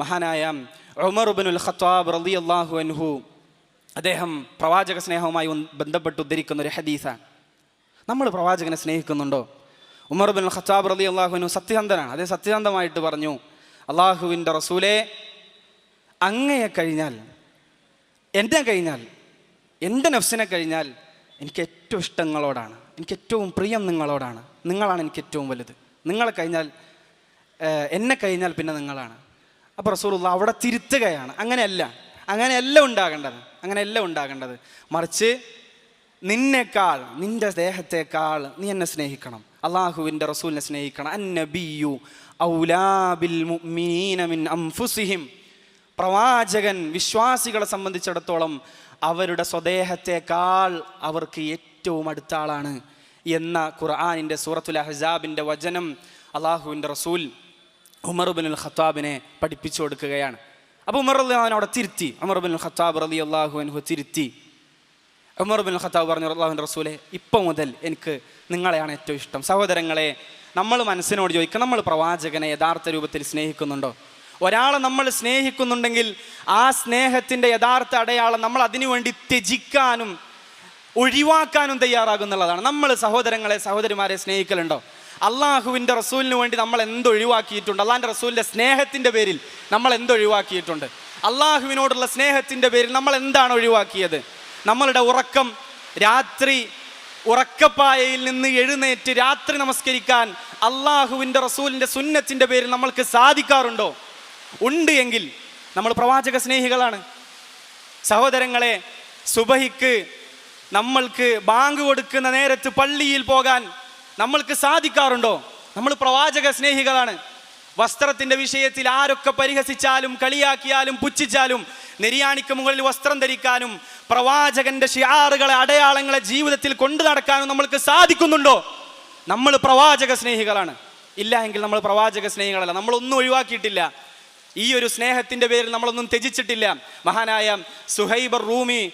മഹാനായ ഉമർ ഉബിനുൽ ഖത്താബ് റലി അള്ളാഹു അൻഹു അദ്ദേഹം പ്രവാചക സ്നേഹവുമായി ബന്ധപ്പെട്ട് ഉദ്ധരിക്കുന്ന ഒരു ഹദീസാണ്. നമ്മൾ പ്രവാചകനെ സ്നേഹിക്കുന്നുണ്ടോ? ഉമർ ബിൻ ഖത്താബ് റലി അള്ളാഹുവിനു സത്യസന്ധനാണ്. അതേ സത്യസന്ധമായിട്ട് പറഞ്ഞു അള്ളാഹുവിന്റെ റസൂലെ അങ്ങയെ കഴിഞ്ഞാൽ എന്നെ കഴിഞ്ഞാൽ എന്റെ നഫ്സിനെ കഴിഞ്ഞാൽ എനിക്ക് ഏറ്റവും ഇഷ്ടങ്ങളോടാണ്. എനിക്ക് ഏറ്റവും പ്രിയം നിങ്ങളോടാണ്. നിങ്ങളാണ് എനിക്ക് ഏറ്റവും വലുത്. നിങ്ങളെ കഴിഞ്ഞാൽ എന്നെ കഴിഞ്ഞാൽ പിന്നെ നിങ്ങളാണ്. അപ്പോൾ റസൂലുള്ള അവിടെ തിരുത്തുകയാണ്. അങ്ങനെയല്ല. അങ്ങനെയല്ല ഉണ്ടാകേണ്ടത്. അങ്ങനെയല്ല ഉണ്ടാകേണ്ടത്. മറിച്ച് നിന്നേക്കാൾ നിന്റെ ദേഹത്തേക്കാൾ നീ എന്നെ സ്നേഹിക്കണം. അള്ളാഹുവിന്റെ റസൂലിനെ സ്നേഹിക്കണം. അന്നബിയു ഔലാബിൽ മിൻ അംഫുസിഹിം പ്രവാചകൻ വിശ്വാസികളെ സംബന്ധിച്ചിടത്തോളം അവരുടെ സ്വദേഹത്തേക്കാൾ അവർക്ക് ഏറ്റവും അടുത്ത ആളാണ് എന്ന ഖുർആാനിന്റെ സൂറത്തുൽ അഹ്സാബിന്റെ വചനം അള്ളാഹുവിന്റെ റസൂൽ ഉമർ അൽ ഖത്താബിനെ പഠിപ്പിച്ചു കൊടുക്കുകയാണ്. അപ്പോൾ ഉമർ അള്ളാഹുവിനെ അവിടെ തിരുത്തി. ഉമർബിൻ അൽ ഖത്താബ് റലി അള്ളാഹു അനുഹു തിരുത്തി. ഉമർ ബിൻ ഖത്താബ് പറഞ്ഞു അള്ളാഹുൻ റസൂലെ ഇപ്പം മുതൽ എനിക്ക് നിങ്ങളെയാണ് ഏറ്റവും ഇഷ്ടം. സഹോദരങ്ങളെ നമ്മൾ മനസ്സിനോട് ചോദിക്കുക നമ്മൾ പ്രവാചകനെ യഥാർത്ഥ രൂപത്തിൽ സ്നേഹിക്കുന്നുണ്ടോ? ഒരാളെ നമ്മൾ സ്നേഹിക്കുന്നുണ്ടെങ്കിൽ ആ സ്നേഹത്തിന്റെ യഥാർത്ഥ അടയാളം നമ്മൾ അതിനുവേണ്ടി ത്യജിക്കാനും ഒഴിവാക്കാനും തയ്യാറാകുന്നുള്ളതാണ്. നമ്മൾ സഹോദരങ്ങളെ സഹോദരിമാരെ സ്നേഹിക്കലുണ്ടോ? അള്ളാഹുവിന്റെ റസൂലിന് വേണ്ടി നമ്മൾ എന്തൊഴിവാക്കിയിട്ടുണ്ട്? അള്ളാഹിന്റെ റസൂലിന്റെ സ്നേഹത്തിന്റെ പേരിൽ നമ്മൾ എന്തൊഴിവാക്കിയിട്ടുണ്ട്? അള്ളാഹുവിനോടുള്ള സ്നേഹത്തിന്റെ പേരിൽ നമ്മൾ എന്താണ് ഒഴിവാക്കിയത്? നമ്മളുടെ ഉറക്കം രാത്രി ഉറക്കപ്പായയിൽ നിന്ന് എഴുന്നേറ്റ് രാത്രി നമസ്കരിക്കാൻ അള്ളാഹുവിന്റെ റസൂലിന്റെ സുന്നത്തിന്റെ പേരിൽ നമ്മൾക്ക് സാധിക്കാറുണ്ടോ? ഉണ്ട് എങ്കിൽ നമ്മൾ പ്രവാചക സ്നേഹികളാണ്. സഹോദരങ്ങളെ സുബഹിക്ക് നമ്മൾക്ക് ബാങ്ക് കൊടുക്കുന്ന നേരത്ത് പള്ളിയിൽ പോകാൻ നമ്മൾക്ക് സാധിക്കാറുണ്ടോ? നമ്മൾ പ്രവാചക സ്നേഹികളാണ്. വസ്ത്രത്തിന്റെ വിഷയത്തിൽ ആരൊക്കെ പരിഹസിച്ചാലും കളിയാക്കിയാലും പുച്ഛിച്ചാലും നെരിയാണിക്ക് മുകളിൽ വസ്ത്രം ധരിക്കാനും പ്രവാചകന്റെ ഷിയാറുകളെ അടയാളങ്ങളെ ജീവിതത്തിൽ കൊണ്ടു നടക്കാനും നമ്മൾക്ക് സാധിക്കുന്നുണ്ടോ? നമ്മൾ പ്രവാചക സ്നേഹികളാണ്. ഇല്ല എങ്കിൽ നമ്മൾ പ്രവാചക സ്നേഹികളല്ല. നമ്മളൊന്നും ഒഴിവാക്കിയിട്ടില്ല. ഈ ഒരു സ്നേഹത്തിന്റെ പേരിൽ നമ്മളൊന്നും ത്യജിച്ചിട്ടില്ല. മഹാനായ സുഹൈബർ റൂമി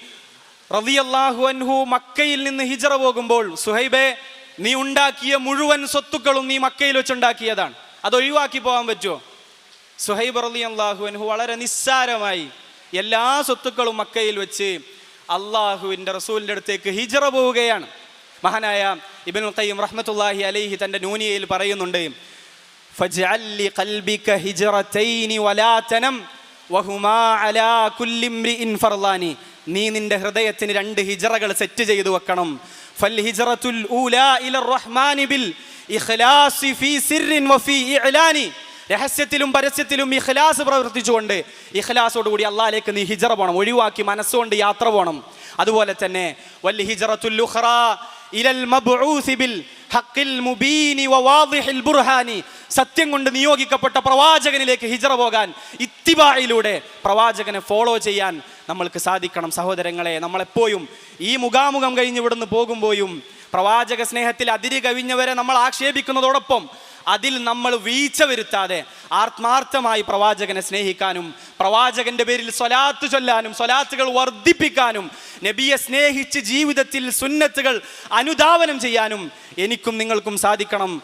റവിയല്ലാഹു അൻഹു മക്കയിൽ നിന്ന് ഹിജറ പോകുമ്പോൾ സുഹൈബെ നീ ഉണ്ടാക്കിയ മുഴുവൻ സ്വത്തുക്കളും നീ മക്കയിൽ വെച്ചുണ്ടാക്കിയതാണ്. അത് ഒഴിവാക്കി പോകാൻ പറ്റുമോ? സുഹൈബ് അറലി അള്ളാഹുവിൻഹു വളരെ നിസ്സാരമായി എല്ലാ സ്വത്തുക്കളും മക്കയിൽ വെച്ച് അള്ളാഹുവിന്റെ റസൂലിന്റെ അടുത്തേക്ക് ഹിജറ പോവുകയാണ്. മഹാനായ ഇബിൻ ഖയ്യം റഹ്മത്തുല്ലാഹി അലൈഹി തന്റെ നൂനിയയിൽ പറയുന്നുണ്ട് ഫജ്അല്ലി നീ നിന്റെ ഹൃദയത്തിന് രണ്ട് ഹിജറകൾ സെറ്റ് ചെയ്തു വെക്കണം. ഫൽ ഹിജറത്തുൽ ഊല റഹ്മാനി ബിൽ ഇഖ്ലാസി ഫീ സിർരിൻ വഫീ രഹസ്യത്തിലും പരസ്യത്തിലും ഇഖ്ലാസ് പ്രവർത്തിച്ചുകൊണ്ട് ഇഖ്ലാസോടുകൂടി അള്ളാഹിലേക്ക് നീ ഹിജറ പോകണം ഒഴിവാക്കി മനസ്സുകൊണ്ട് യാത്ര പോകണം അതുപോലെ തന്നെ വൽ ഹിജറത്തുൽ ഇലൽ മബ്ഊസി ബിൽ ഹഖിൽ മുബീനി വവാദിഹിൽ ബുർഹാനി. സത്യം കൊണ്ട് നിയോഗിക്കപ്പെട്ട പ്രവാചകനിലേക്ക് ഹിജറ പോകാൻ ഇത്തിബായിലൂടെ പ്രവാചകനെ ഫോളോ ചെയ്യാൻ നമ്മൾക്ക് സാധിക്കണം. സഹോദരങ്ങളെ നമ്മളെപ്പോഴും ഈ മുഖാമുഖം കഴിഞ്ഞ് ഇവിടുന്ന് പോകുമ്പോഴും പ്രവാചക സ്നേഹത്തിൽ അതിര് കവിഞ്ഞവരെ നമ്മൾ ആക്ഷേപിക്കുന്നതോടൊപ്പം അതിൽ നമ്മൾ വീഴ്ച വരുത്താതെ ആത്മാർത്ഥമായി പ്രവാചകനെ സ്നേഹിക്കാനും പ്രവാചകന്റെ പേരിൽ സ്വലാത്ത് ചൊല്ലാനും സ്വലാത്തുകൾ വർദ്ധിപ്പിക്കാനും നബിയെ സ്നേഹിച്ച് ജീവിതത്തിൽ സുന്നത്തുകൾ അനുധാവനം ചെയ്യാനും എനിക്കും നിങ്ങൾക്കും സാധിക്കണം.